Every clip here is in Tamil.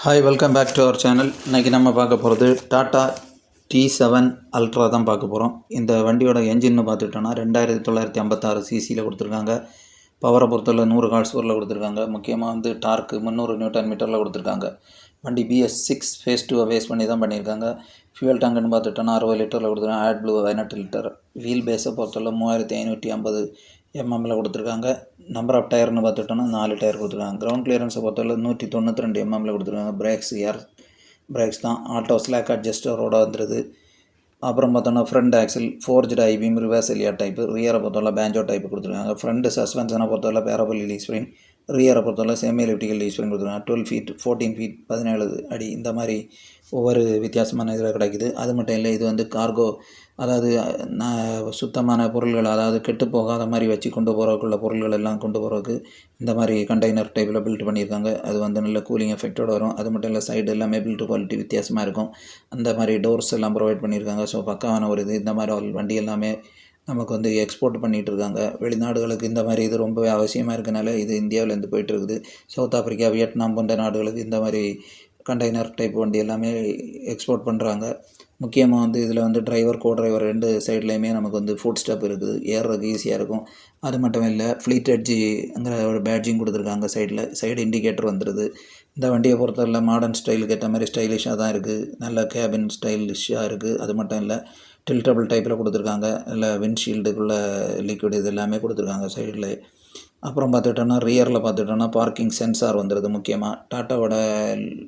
Hi welcome back to our channel இன்றைக்கி நம்ம பார்க்க போகிறது டாட்டா டி செவன் அல்ட்ரா தான் பார்க்க போகிறோம் இந்த வண்டியோட என்ஜின்னு பார்த்துட்டோன்னா ரெண்டாயிரத்தி தொள்ளாயிரத்தி ஐம்பத்தாறு சிசியில் கொடுத்துருக்காங்க. பவரை பொறுத்தவரை நூறு ஹார்ஸ் ஊரில் கொடுத்துருக்காங்க. முக்கியமாக வந்து டார்க்கு முந்நூறு நியூட்டன் மீட்டரில் கொடுத்துருக்காங்க. வண்டி பிஎஸ் சிக்ஸ் ஃபேஸ் டூவை பேஸ் பண்ணி தான் பண்ணியிருக்காங்க. ஃபியூல் டேங்குன்னு பார்த்துட்டோன்னா அறுபது லிட்டரில் கொடுத்துருக்காங்க. ஆட் ப்ளூ பதினெட்டு லிட்டர் வீல் பேஸை பொறுத்தவரை மூவாயிரத்தி ஐநூற்றி ஐம்பது எம்எம்மில் கொடுத்துருக்காங்க. நம்பர் ஆஃப் டயர்னு பார்த்துட்டோன்னா நாலு டயர் கொடுத்துருக்காங்க. கிரவுண்ட் கிளியரன்ஸை பொறுத்தவரை நூற்றி தொண்ணூற்றி ரெண்டு எம்எம்மில் கொடுத்துருக்காங்க. பிரேக்ஸ் ஏர் பிரேக்ஸ் தான். ஆட்டோ ஸ்லாக் அட்ஜஸ்டரோட வந்துடுது அப்புறம் பார்த்தோன்னா front axle forged I beam reverse எலியா டைப்பு ரியரை பொறுத்தவரை பேஞ்சோ டைப்பு கொடுத்துருக்காங்க. ஃப்ரண்ட் சஸ்பென்ஷனை பொறுத்தவரை பேரபல் இலி ஸ்ப்ரிங் ரியரை பொறுத்தவரை செமி எலிப்டிக்கல் லீ கொடுத்துருக்காங்க. டுவெல் ஃபீட் ஃபோர்டீன் ஃபீட் பதினேழு அடி இந்த மாதிரி ஒவ்வொரு வித்தியாசமான இதில் கிடைக்குது. அது மட்டும் இல்லை இது வந்து கார்கோ அதாவது நான் சுத்தமான பொருள்கள் அதாவது கெட்டு போகாத மாதிரி வச்சு கொண்டு போகிறதுக்குள்ள பொருள்கள் எல்லாம் கொண்டு போகிறதுக்கு இந்த மாதிரி கண்டெய்னர் டைப்பில் பில்ட் பண்ணியிருக்காங்க. அது வந்து நல்ல கூலிங் எஃபெக்டோடு வரும். அது மட்டும் இல்லை சைடு எல்லாமே பில்ட் குவாலிட்டி வித்தியாசமாக இருக்கும். அந்த மாதிரி டோர்ஸ் எல்லாம் ப்ரொவைட் பண்ணியிருக்காங்க. ஸோ பக்காவான ஒரு இது. இந்த மாதிரி வண்டி எல்லாமே நமக்கு வந்து எக்ஸ்போர்ட் பண்ணிகிட்டு இருக்காங்க வெளிநாடுகளுக்கு இந்த மாதிரி இது ரொம்பவே அவசியமாக இருக்கனால இது இந்தியாவிலேருந்து போயிட்டுருக்குது. சவுத் ஆப்பிரிக்கா வியட்நாம் போன்ற நாடுகளுக்கு இந்த மாதிரி கண்டெய்னர் டைப் வண்டி எல்லாமே எக்ஸ்போர்ட் பண்ணுறாங்க முக்கியமாக வந்து இதில் வந்து டிரைவர் கோ டிரைவர் ரெண்டு சைட்லேயுமே நமக்கு வந்து ஃபுட் ஸ்டெப் இருக்குது. ஏறுறதுக்கு ஈஸியாக இருக்கும். அது மட்டும் இல்லை ஃப்ளீட் எட்ஜிங்கிற ஒரு பேட்ஜிங் கொடுத்துருக்காங்க சைடில் சைடு இண்டிகேட்டர் வந்துடுது இந்த வண்டியை பொறுத்தவரையில் மாடர்ன் ஸ்டைலுக்கு ஏற்ற மாதிரி ஸ்டைலிஷாக தான் இருக்குது நல்ல கேபின் ஸ்டைலிஷாக இருக்குது அது மட்டும் இல்லை டில்டபிள் டைப்பில் கொடுத்துருக்காங்க. இல்லை விண்ட்ஷீல்டுக்குள்ளே லிக்விட் இது எல்லாமே கொடுத்துருக்காங்க சைடில் அப்புறம் பார்த்துட்டோன்னா ரியரில் பார்த்துட்டோன்னா பார்க்கிங் சென்சார் வந்துடுது முக்கியமாக டாட்டாவோட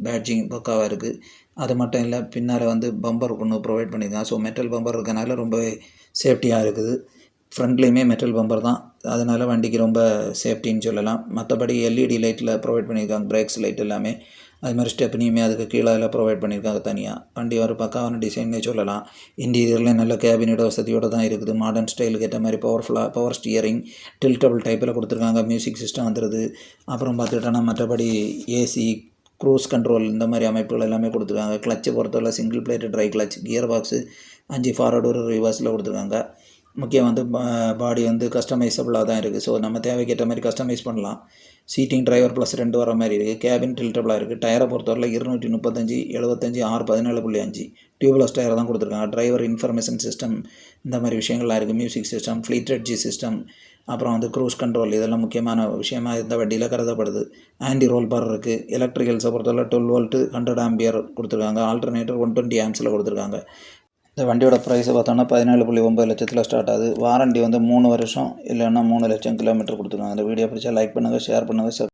பேட்ஜிங் பக்காவாக இருக்குது அது மட்டும் இல்லை பின்னால் வந்து பம்பர் ஒன்று ப்ரொவைட் பண்ணியிருக்காங்க. ஸோ மெட்டல் பம்பர் இருக்கனால ரொம்பவே சேஃப்டியாக இருக்குது. ஃப்ரண்ட்லேயுமே மெட்டல் பம்பர் தான். அதனால் வண்டிக்கு ரொம்ப சேஃப்டின்னு சொல்லலாம். மற்றபடி எல்இடி லைட்டில் ப்ரொவைட் பண்ணியிருக்காங்க. பிரேக்ஸ் லைட் எல்லாமே. அது மாதிரி ஸ்டெப்னியுமே அதுக்கு கீழே எல்லாம் ப்ரொவைட் பண்ணியிருக்காங்க தனியாக வண்டி ஒரு பக்காவான டிசைன்னே சொல்லலாம். இன்டீரியரில் நல்ல கேபினட் வசதியோடு தான் இருக்குது. மாடர்ன் ஸ்டைலுக்கு ஏற்ற மாதிரி பவர்ஃபுல்லாக பவர் ஸ்டியரிங் டில்டபுள் டைப்பில் கொடுத்துருக்காங்க. மியூசிக் சிஸ்டம் வந்துடுது அப்புறம் பார்த்துக்கிட்டோன்னா மற்றபடி ஏசி க்ரூஸ் கண்ட்ரோல் இந்த மாதிரி அமைப்புகள் எல்லாமே கொடுத்துருக்காங்க. கிளச்சை பொறுத்தவரை single plate dry clutch gear box அஞ்சு ஃபார்வர்டு ஒரு ரிவர்ஸில் கொடுத்துருக்காங்க. முக்கியம் வந்து பாடி வந்து கஸ்டமைசபிளாக தான் இருக்குது ஸோ நம்ம தேவைக்கேற்ற மாதிரி கஸ்டமைஸ் பண்ணலாம். சீட்டிங் டிரைவர் ப்ளஸ் ரெண்டு வர மாதிரி இருக்குது கேபின் டில்டபிளாக இருக்குது டயரை பொறுத்தவரையில் இருநூற்றி முப்பத்தஞ்சு எழுபத்தஞ்சு ஆறு பதினேழு புள்ளி அஞ்சு. டியூப்லெஸ் டயர் தான் கொடுத்துருக்காங்க. டிரைவர் இன்ஃபர்மேஷன் சிஸ்டம் இந்த மாதிரி விஷயங்கள்லாம் இருக்குது music system fleet G system அப்புறம் வந்து க்ரூஸ் கண்ட்ரோல் இதெல்லாம் முக்கியமான விஷயமாக இந்த வண்டியில் கருதப்படுது. ஆன்டி ரோல் பார் இருக்குது எலக்ட்ரிக்கல்ஸை பொறுத்தவரை டுவெல் வோல்ட்டு ஹண்ட்ரட் ஆம்பியர் கொடுத்துருக்காங்க. ஆல்டர்னேட்டர் ஒன் டுவெண்ட்டி ஆம்ஸில் கொடுத்துருக்காங்க. இந்த வண்டியோட ப்ரைஸை பார்த்தோன்னா பதினேழு புள்ளி ஒம்பது லட்சத்தில் ஸ்டார்ட் ஆகுது. வாரண்டி வந்து மூணு வருஷம் இல்லைன்னா மூணு லட்சம் கிலோமீட்டர் கொடுத்துருக்காங்க இந்த வீடியோ பிடிச்சா லைக் பண்ணுங்கள் ஷேர் பண்ணுங்கள்